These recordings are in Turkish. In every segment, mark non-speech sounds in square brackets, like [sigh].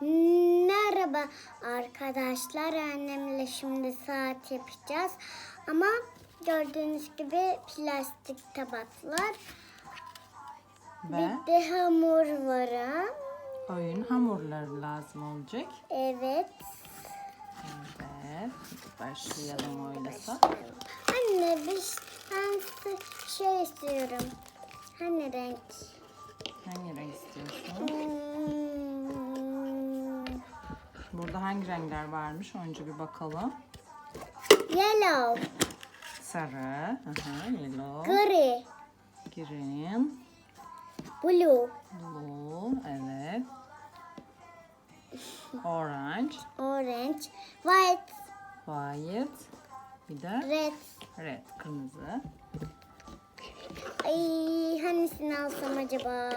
Merhaba arkadaşlar. Annemle şimdi saat yapacağız. Ama gördüğünüz gibi plastik tabaklar. Ve Bir de hamur var. ha. oyun hamurları lazım olacak. Evet. Evet. Başlayalım oylasa. Anne biz ben şey istiyorum. Hani renk? Hangi renk istiyorsun? Hmm, Burada hangi renkler varmış? Önce bir bakalım. yellow, Sarı, aha, yellow, gri, green, blue, blue, evet. Orange, orange, white, white, bir de red. red, kırmızı. Ay hangisini alsam acaba?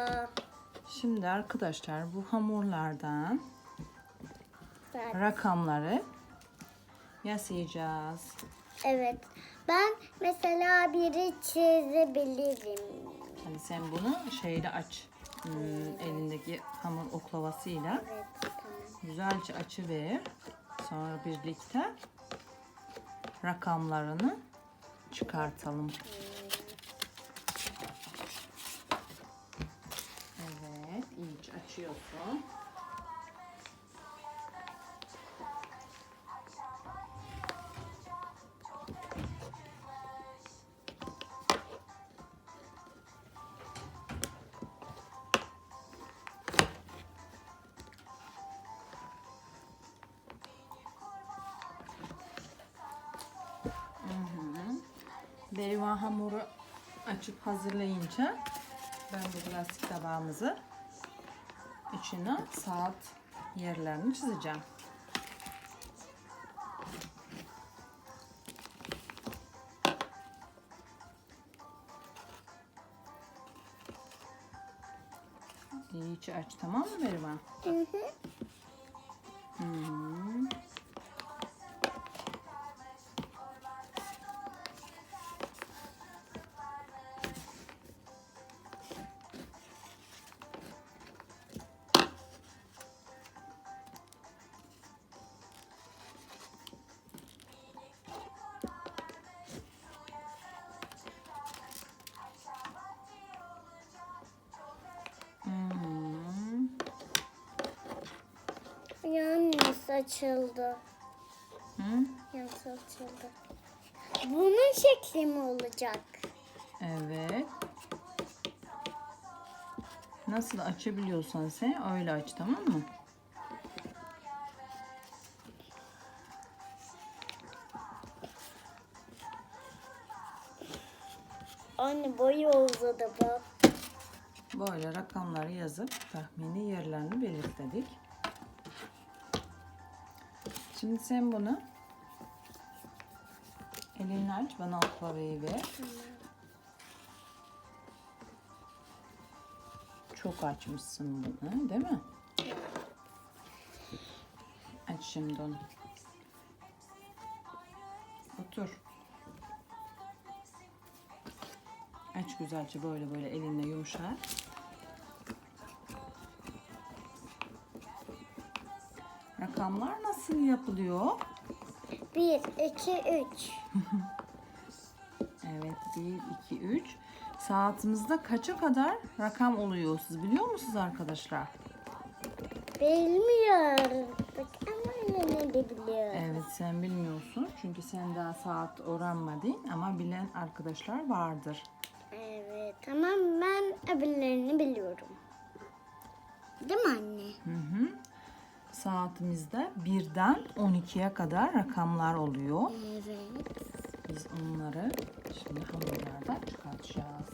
Şimdi arkadaşlar bu hamurlardan Zaten- rakamları yazacağız. Evet. Ben mesela biri çizebilirim. Hani sen bunu şeyle aç. Hmm, elindeki hamur oklavasıyla Evet tamam. güzelce açı ver. Sonra birlikte rakamlarını çıkartalım. Evet, iyice açıyorsun. Berivan hamuru açıp hazırlayınca ben bu plastik tabağımızı içine saat yerlerini çizeceğim. İyice aç tamam mı Berivan? Yalnız açıldı. Hı? Yalnız açıldı. Bunun şekli mi olacak? Evet. Nasıl açabiliyorsan sen öyle aç tamam mı? Anne boyu uzadı bak. Böyle rakamları yazıp tahmini yerlerini belirtledik. Şimdi sen bunu elini aç bana oklavayı ver. Çok açmışsın bunu değil mi? Aç şimdi onu. Otur. Aç güzelce böyle böyle elinle yumuşat. Rakamlar nasıl yapılıyor? Bir, iki, üç. [laughs] Evet 1, 2, 3. Saatimizde kaça kadar rakam oluyor siz biliyor musunuz arkadaşlar? Bilmiyorum. Bak ama yine de biliyorum. Evet sen bilmiyorsun çünkü sen daha saat öğrenmedin ama bilen arkadaşlar vardır. Evet ama ben öbürlerini biliyorum. Değil mi anne? Hı hı. Saatimizde 1'den 12'ye kadar rakamlar oluyor. Evet. Biz onları şimdi hamurlardan çıkartacağız.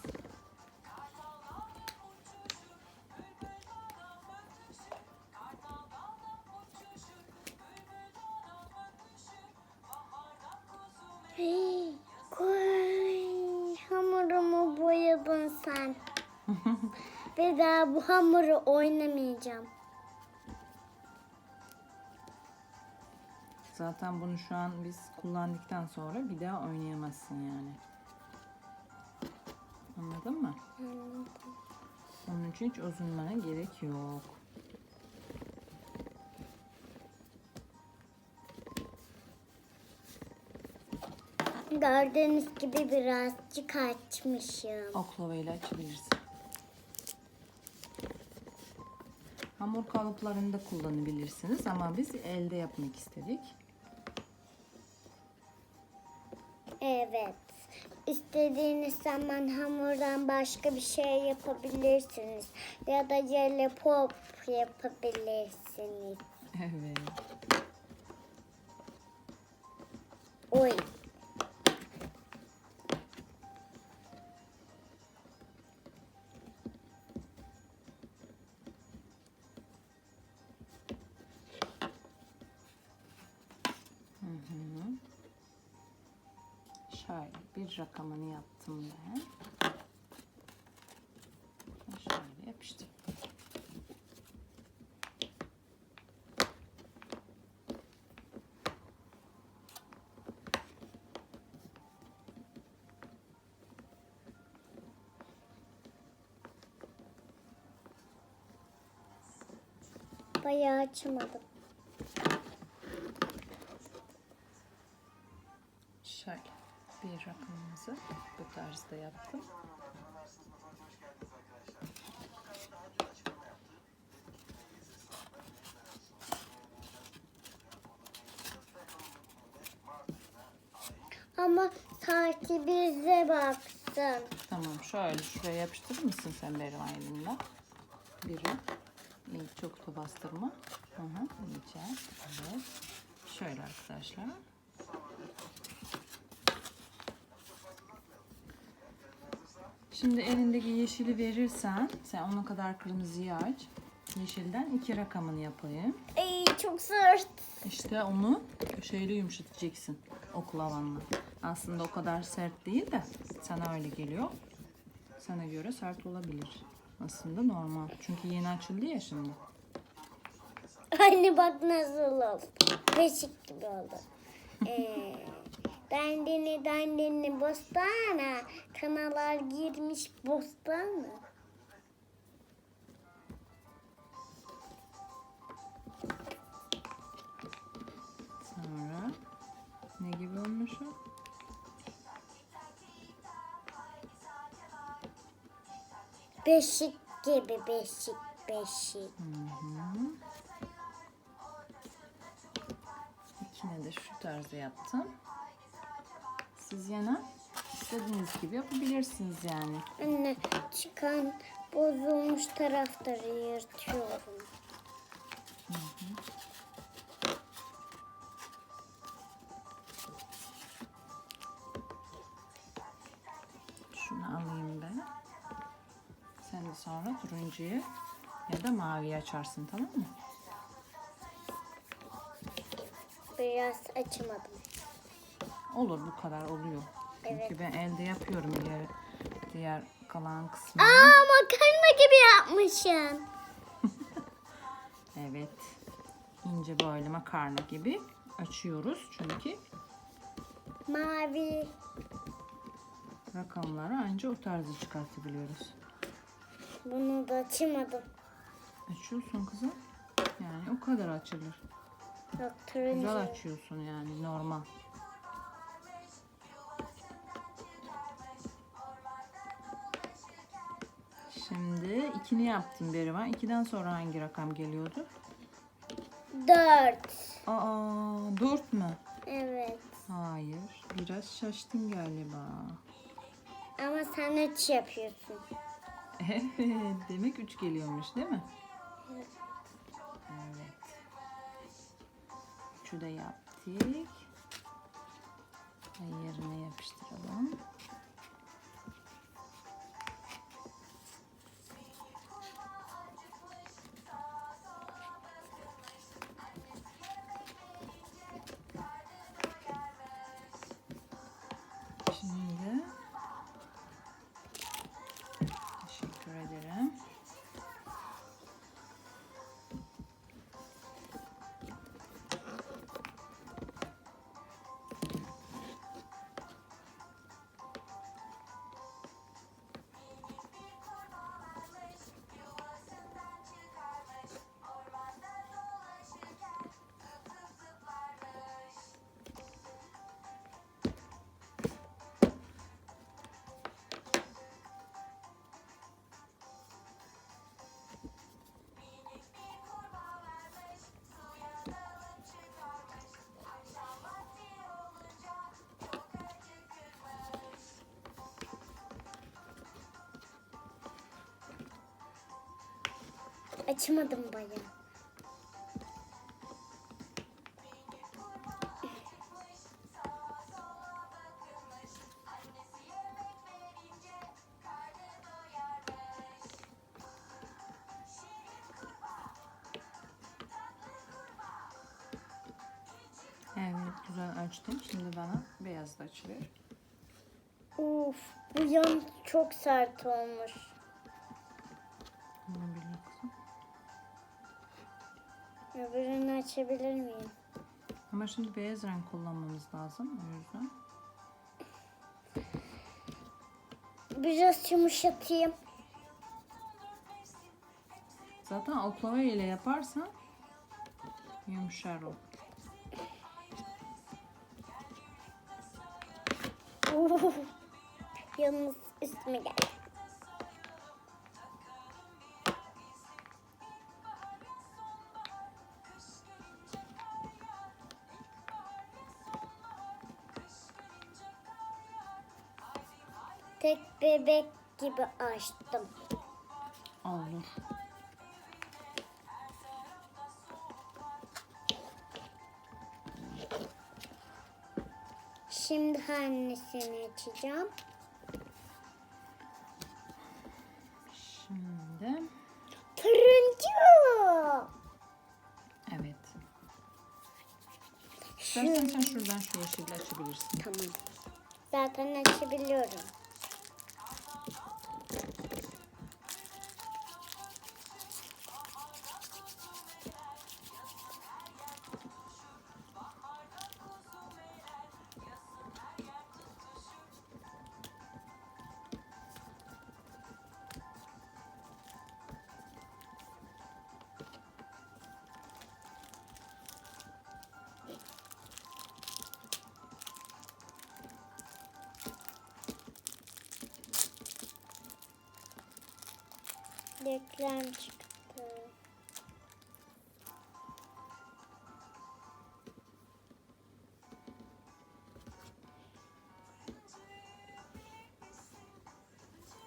Hey, koy. Hamurumu boyadın sen. [laughs] Ve daha bu hamuru oynamayacağım. Zaten bunu şu an biz kullandıktan sonra bir daha oynayamazsın yani. Anladın mı? Onun için hiç uzunmana gerek yok. Gördüğünüz gibi birazcık açmışım. Oklavayla açabilirsin. Hamur kalıplarında kullanabilirsiniz ama biz elde yapmak istedik. Evet. İstediğiniz zaman hamurdan başka bir şey yapabilirsiniz. Ya da jelipop yapabilirsiniz. Evet. Oy. Şöyle bir rakamını yaptım ben. Şöyle yapıştırdım. Bayağı açamadım. Rakamımızı bu tarzda yaptım. Ama sanki bize baksın. Tamam şöyle şuraya yapıştırır mısın sen Bervan elinle? Biri. İyi, çok da bastırma. Hı hı, iyice. Evet. Şöyle arkadaşlar. Şimdi elindeki yeşili verirsen sen ona kadar kırmızıyı aç. Yeşilden iki rakamını yapayım. Ay çok sert. İşte onu şeyle yumuşatacaksın oklavanla. Aslında o kadar sert değil de sana öyle geliyor. Sana göre sert olabilir. Aslında normal. Çünkü yeni açıldı ya şimdi. Anne bak nasıl oldu. Beşik gibi oldu. Ee, dandini dandini bostana. Kanalar girmiş bostana. Sonra ne gibi olmuş o? Beşik gibi beşik beşik. İkine de şu tarzda yaptım. Siz yana istediğiniz gibi yapabilirsiniz yani. Anne çıkan bozulmuş tarafları yırtıyorum. Şunu alayım ben. Sen de sonra turuncuyu ya da maviyi açarsın tamam mı? Biraz açamadım. Olur bu kadar oluyor. Çünkü Evet. ben elde yapıyorum diğer diğer kalan kısmını. Aa makarna gibi yapmışım. [laughs] Evet. İnce böyle makarna gibi açıyoruz çünkü Mavi. rakamları anca o tarzı çıkartabiliyoruz. Bunu da açamadım. Açıyorsun kızım. Yani o kadar açılır. Yok turuncu. Güzel açıyorsun yani normal. Şimdi ikini yaptım Berivan. İkiden sonra hangi rakam geliyordu? Dört. Aa, dört mü? Evet. Hayır. Biraz şaştın galiba. Ama sen üç yapıyorsun. Evet. Demek üç geliyormuş değil mi? Evet. Evet. Üçü de yaptık. Yerine yapıştıralım. Açmadım bayağı. Evet güzel açtım. Şimdi bana beyaz da açılıyor. Uf, bu yan çok sert olmuş. Öbürünü açabilir miyim? Ama şimdi beyaz renk kullanmamız lazım. O yüzden. Biraz yumuşatayım. Zaten oklava ile yaparsan yumuşar o. Yalnız üstüme geldi. Bebek gibi açtım. Olur. Şimdi annesini açacağım. Şimdi Turuncu. evet. İstersen sen şuradan şu yeşille açabilirsin. Tamam. Zaten açabiliyorum.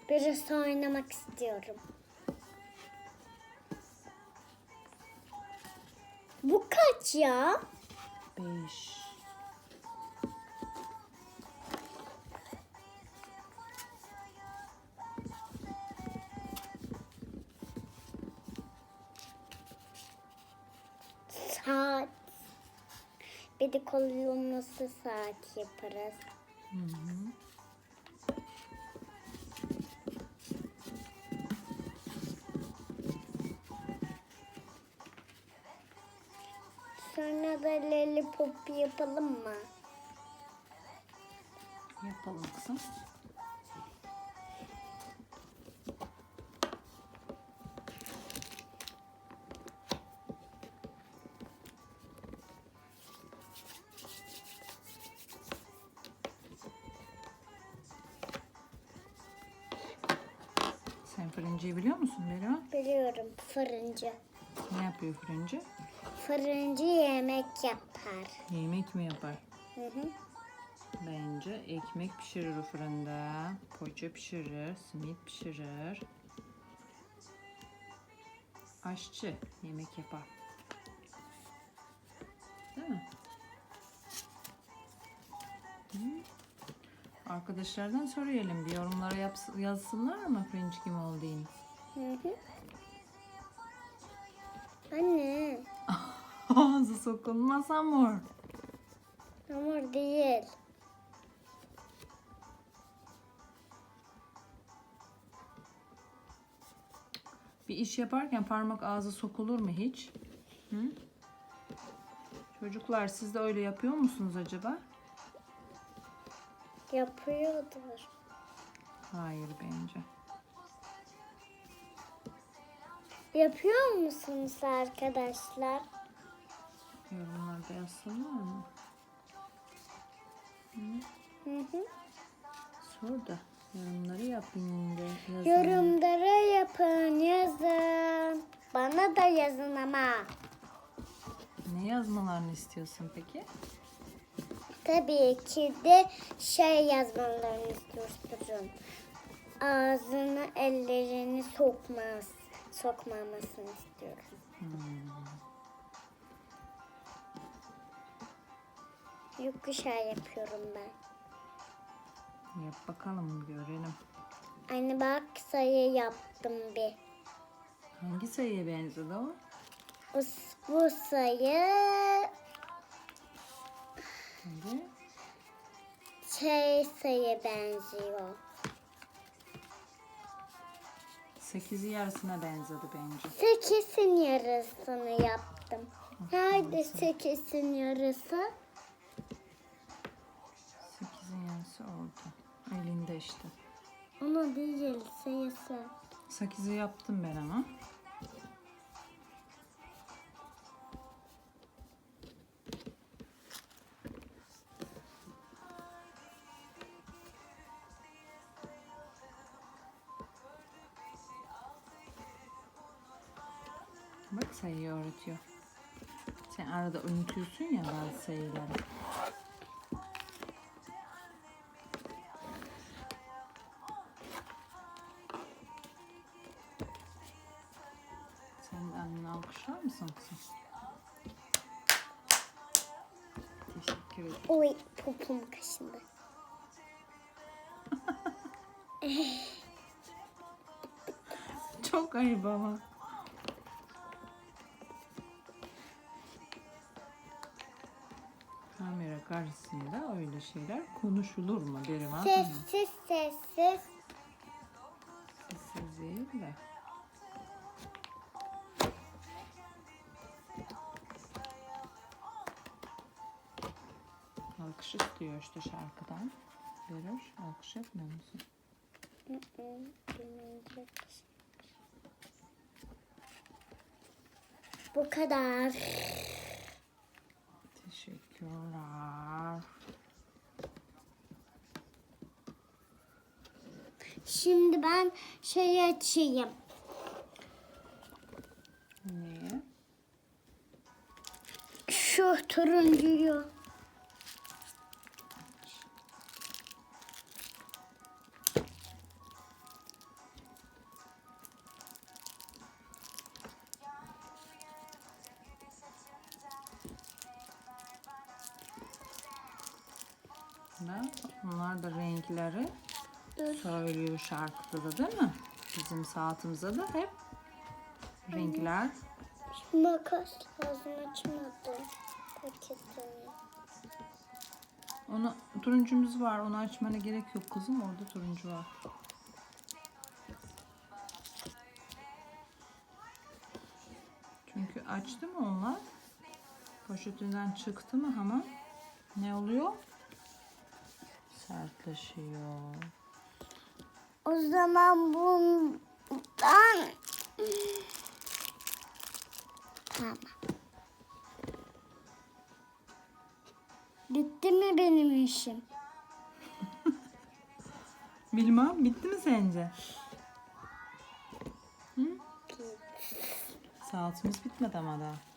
Biraz oynamak istiyorum. Bu kaç ya? Beş. Saat. Bir de kolumlusu saat yaparız. Hı hı. Da lollipop yapalım mı? Yapalım kızım. Sen fırıncıyı biliyor musun Berivan? Biliyorum fırıncı. Ne yapıyor fırıncı? Fırıncı yemek yapar. Yemek mi yapar? Hı hı. Bence ekmek pişirir o fırında. Poğaça pişirir, simit pişirir. Aşçı yemek yapar. Değil mi? Hı? Arkadaşlardan sorayalım. Bir yorumlara yazsınlar mı fırıncı kim olduğunu? Hı hı. Ağzı sokulmaz hamur. hamur değil. Bir iş yaparken parmak ağzı sokulur mu hiç? Hı? Çocuklar siz de öyle yapıyor musunuz acaba? Yapıyordur. Hayır bence. Yapıyor musunuz arkadaşlar? Yorumlarda yazsınlar mı? Hı hı. Sor da yorumları yapın de. yazın. Yorumlara yapın, yazın. Bana da yazın ama. Ne yazmalarını istiyorsun peki? Tabii ki de şey yazmalarını istiyorum. Ağzına ellerini sokmaz. sokmamasını istiyorum. Yokuş yapıyorum ben. Yap bakalım görelim. Anne bak sayı yaptım bir. Hangi sayıya benzedi o? Bu, bu sayı Hadi. şey sayı benziyor. Sekizi yarısına benzedi bence. Sekizin yarısını yaptım. Nerede sekizin yarısı? Yarısı orada. Elinde işte. Ama değil sayısı. Sekizi yaptım ben ama. Bak sayıyı öğretiyor. Sen arada unutuyorsun ya bazı sayıları. Mısın kızım? Teşekkür ederim. Oy popom kaşındı. Çok ayıp ama. Kamera karşısında öyle şeyler konuşulur mu? Berivan Hanım? Sessiz sessiz. Sessiz değil de. İstiyor işte şarkıdan. Verir. Alkış yapmıyor musun? Bu kadar. Teşekkürler. Şimdi ben şey açayım. Niye? Şu turuncuyu. Dur. söylüyor şarkıda da değil mi? Bizim saatimizde de hep renkler. Makas lazım açmadım. Paketini. Onu turuncumuz var. Onu açmana gerek yok kızım. Orada turuncu var. Çünkü açtı mı onlar? Poşetinden çıktı mı hemen ne oluyor? Sertleşiyor. O zaman bundan tamam. Bitti mi benim işim? [laughs] Bilmem bitti mi sence? Hı? Saatimiz bitmedi ama daha.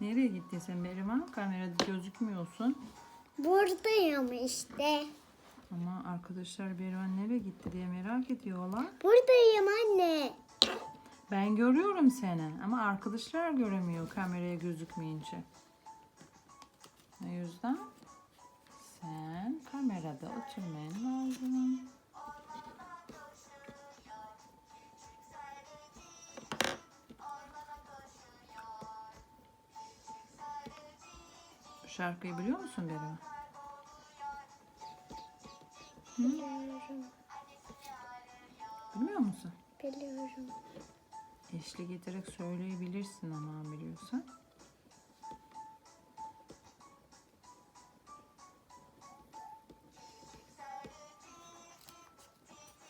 Nereye gittin sen Berivan? Kamerada gözükmüyorsun. Buradayım işte. Ama arkadaşlar Berivan nereye gitti diye merak ediyorlar. Buradayım anne. Ben görüyorum seni ama arkadaşlar göremiyor kameraya gözükmeyince. O yüzden sen kamerada oturman lazım. Şarkıyı biliyor musun Berivan? Biliyorum. Bilmiyor musun? Biliyorum. Eşlik ederek söyleyebilirsin ama biliyorsan.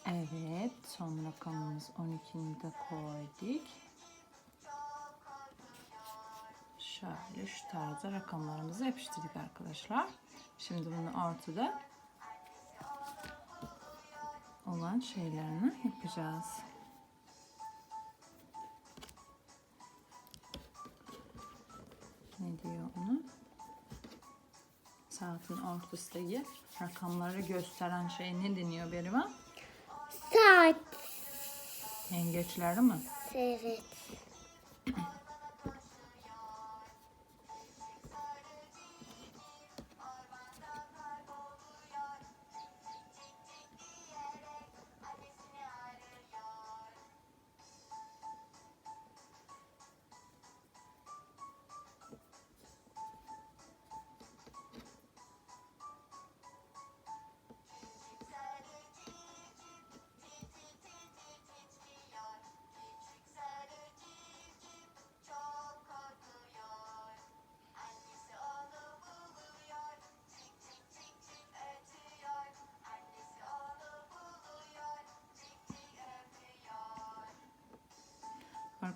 Evet. Son rakamımız 12'yi de koyduk. Şöyle şu tarzda rakamlarımızı yapıştırdık arkadaşlar. Şimdi bunu ortada olan şeylerini yapacağız. Ne diyor onu? Saatin ortasındaki rakamları gösteren şey ne deniyor Berivan? Saat. Yengeçleri mi? Evet.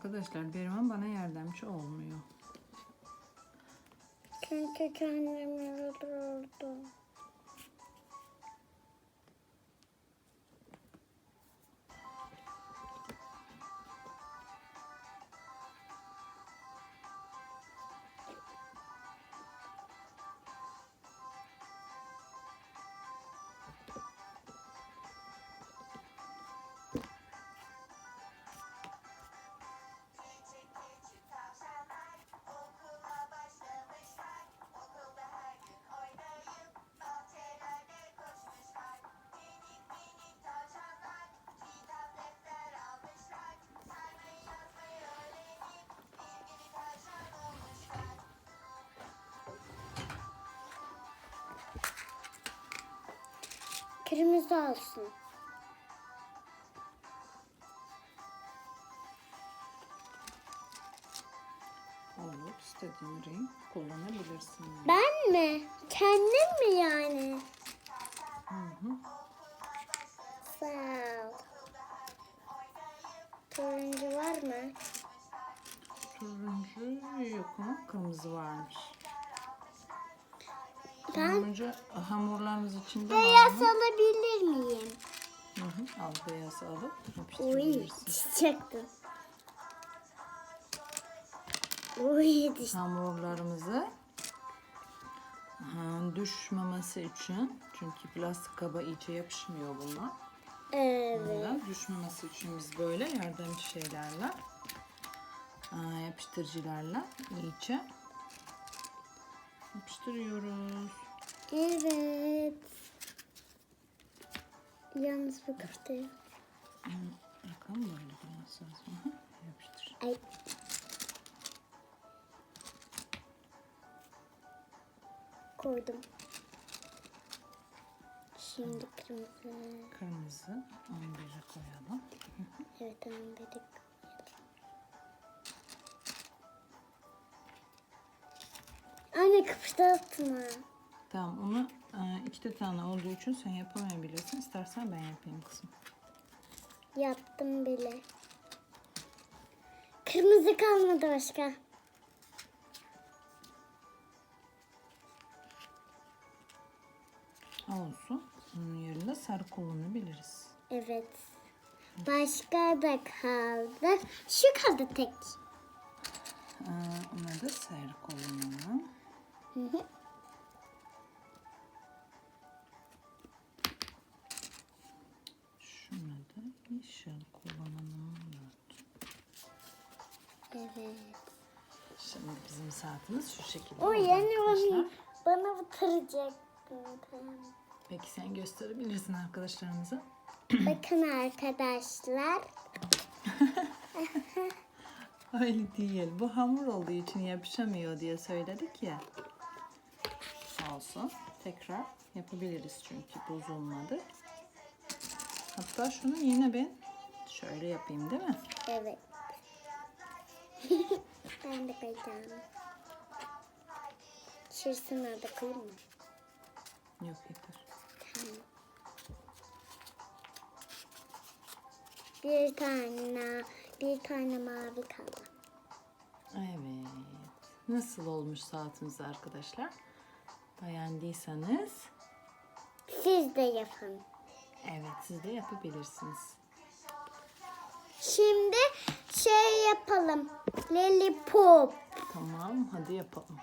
Arkadaşlar Berivan bana yardımcı olmuyor. Çünkü kendim yoruldum. Kırmızı olsun. Olur. istediğin renk kullanabilirsin. Ben mi? Kendim mi yani? Hı hı. Sağ ol. Turuncu var mı? Turuncu yok ama kırmızı varmış. Turuncu hamurlarımız içinde beyaz var mı? alabilir miyim? Hı hı. Al beyaz alıp Uy, yapıştırabilirsin. çiçekti. Uy, diş. Hamurlarımızı ha, düşmemesi için çünkü plastik kaba iyice yapışmıyor bunlar. Evet. Bundan düşmemesi için biz böyle yardımcı şeylerle aa, yapıştırıcılarla iyice yapıştırıyoruz. Evet. Yalnız bu köfte. Bakalım böyle olması lazım. Yapıştır. Ay. Koydum. Şimdi kırmızı. Kırmızı 11'e koyalım. Evet tamam dedik. Anne kıpırdatma. Tamam onu e, iki tane olduğu için sen yapamayabilirsin. İstersen ben yapayım kızım. Yaptım bile. Kırmızı kalmadı başka. Olsun. Bunun yerine sarı kullanabiliriz. Evet. Başka da kaldı. Şu kaldı tek. Ee, ona da sarı kullanalım. Hı hı. Yeşil kullanalım. Evet. Şimdi bizim saatimiz şu şekilde. O oldu arkadaşlar. onu bana batıracak. Peki sen gösterebilirsin arkadaşlarımıza. [clears throat] Bakın arkadaşlar. [laughs] Öyle değil. Bu hamur olduğu için yapışamıyor diye söyledik ya. Olsun. Tekrar yapabiliriz çünkü bozulmadı. Hatta şunu yine ben şöyle yapayım değil mi? Evet. [laughs] ben de koyacağım. Şirsini da koyayım mı? Yok yeter. Tamam. Bir tane, bir tane mavi kaldı. Evet. Nasıl olmuş saatimiz arkadaşlar? Beğendiyseniz Siz de yapın. Evet siz de yapabilirsiniz. Şimdi şey yapalım. Lollipop. Tamam hadi yapalım.